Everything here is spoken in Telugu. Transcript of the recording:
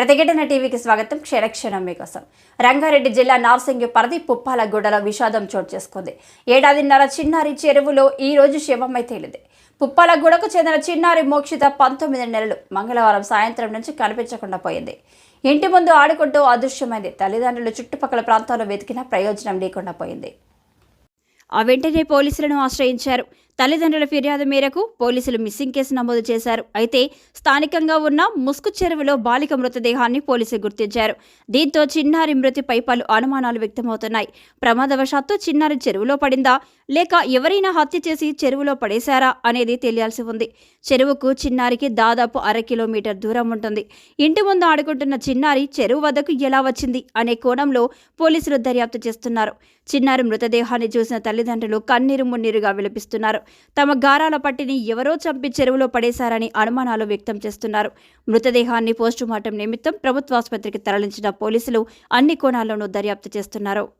ప్రతిఘటన టీవీకి స్వాగతం. క్షణక్షణం మీకోసం. రంగారెడ్డి జిల్లా నార్సింగి పరిధి పుప్పాలగూడలో విషాదం చోటు చేసుకుంది. ఏడాదిన్నర చిన్నారి చెరువులో ఈ రోజు శవమై తేలింది. పుప్పాలగూడకు చెందిన చిన్నారి మోక్షిత పంతొమ్మిది నెలలు మంగళవారం సాయంత్రం నుంచి కనిపించకుండా పోయింది. ఇంటి ముందు ఆడుకుంటూ అదృశ్యమైంది. తల్లిదండ్రులు చుట్టుపక్కల ప్రాంతాల్లో వెతికినా ప్రయోజనం లేకుండా పోయింది. ఆ వెంటనే పోలీసులను ఆశ్రయించారు. తల్లిదండ్రుల ఫిర్యాదు మేరకు పోలీసులు మిస్సింగ్ కేసు నమోదు చేశారు. అయితే స్థానికంగా ఉన్న ముస్కు చెరువులో బాలిక మృతదేహాన్ని పోలీసులు గుర్తించారు. దీంతో చిన్నారి మృతిపై పలు అనుమానాలు వ్యక్తమవుతున్నాయి. ప్రమాదవశాత్తు చిన్నారి చెరువులో పడిందా? లేక ఎవరైనా హత్య చేసి చెరువులో పడేశారా? అనేది తెలియాల్సి ఉంది. చెరువుకు చిన్నారికి దాదాపు అర కిలోమీటర్ దూరం ఉంటుంది. ఇంటి ముందు ఆడుకుంటున్న చిన్నారి చెరువు వద్దకు ఎలా వచ్చింది అనే కోణంలో పోలీసులు దర్యాప్తు చేస్తున్నారు. చిన్నారి మృతదేహాన్ని చూసిన తల్లిదండ్రులు కన్నీరు మున్నీరుగా విలపిస్తున్నారు. తమ గారాల పట్టిని ఎవరో చంపి చెరువులో పడేశారని అనుమానాలు వ్యక్తం చేస్తున్నారు. మృతదేహాన్ని పోస్టుమార్టం నిమిత్తం ప్రభుత్వాసుపత్రికి తరలించిన పోలీసులు అన్ని కోణాల్లోనూ దర్యాప్తు చేస్తున్నారు.